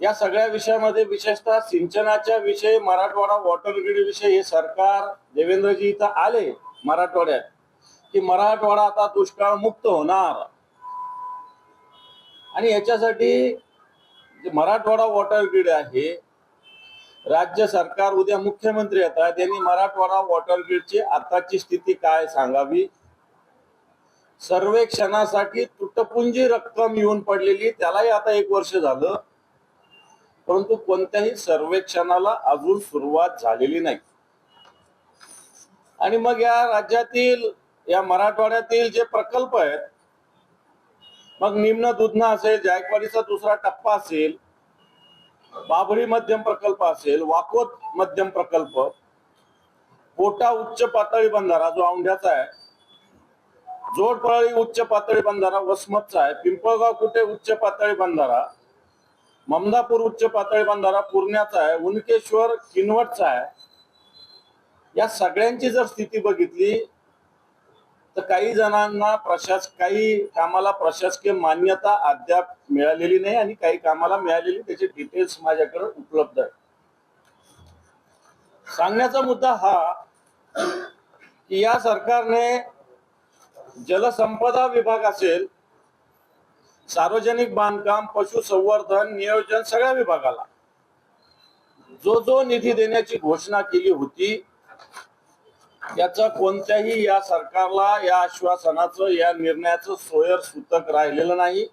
या सगळ्या विषयामध्ये विशेषतः सिंचनाच्या विषयी मराठवाडा वॉटर ग्रीड विषयी हे सरकार देवेंद्रजी इथं आले मराठवाड्यात की मराठवाडा आता दुष्काळ मुक्त होणार. आणि याच्यासाठी जे मराठवाडा वॉटर ग्रीड आहे राज्य सरकार उद्या मुख्यमंत्री येतात त्यांनी मराठवाडा वॉटर ग्रीडची आताची स्थिती काय सांगावी? सर्वेक्षणासाठी तुटपुंजी रक्कम येऊन पडलेली त्यालाही आता एक वर्ष झालं. परंतु कोणत्याही सर्वेक्षणाला अजून सुरुवात झालेली नाही. आणि मग या राज्यातील या मराठवाड्यातील जे प्रकल्प आहेत मग निम्न दुधना असेल जायकवाडीचा दुसरा टप्पा असेल बाबरी मध्यम प्रकल्प असेल वाकोत मध्यम प्रकल्प कोटा उच्च पातळी बंधारा जो औंढ्याचा आहे जोडपळी उच्च पातळी बंधारा वसमतचा आहे पिंपळगाव कुठे उच्च पातळी बंधारा ममदापूर उच्च पातळी बंधारा पूर्ण्याचा आहे उनकेश्वर किनवटचा आहे. या सगळ्यांची जर स्थिती बघितली तर काही जणांना प्रशास काही कामाला प्रशासकीय मान्यता अद्याप मिळालेली नाही आणि काही कामाला मिळालेली त्याचे डिटेल्स माझ्याकडे उपलब्ध आहे सांगण्याचा मुद्दा हा की या सरकारने जलसंपदा विभाग असेल सार्वजनिक बांधकाम पशुसंवर्धन नियोजन सगळ्या विभागाला. जो जो निधी देण्याची घोषणा केली होती याचा कोणत्याही या सरकारला या आश्वासनाचं या निर्णयाचं सोयर सूतक राहिलेलं नाही.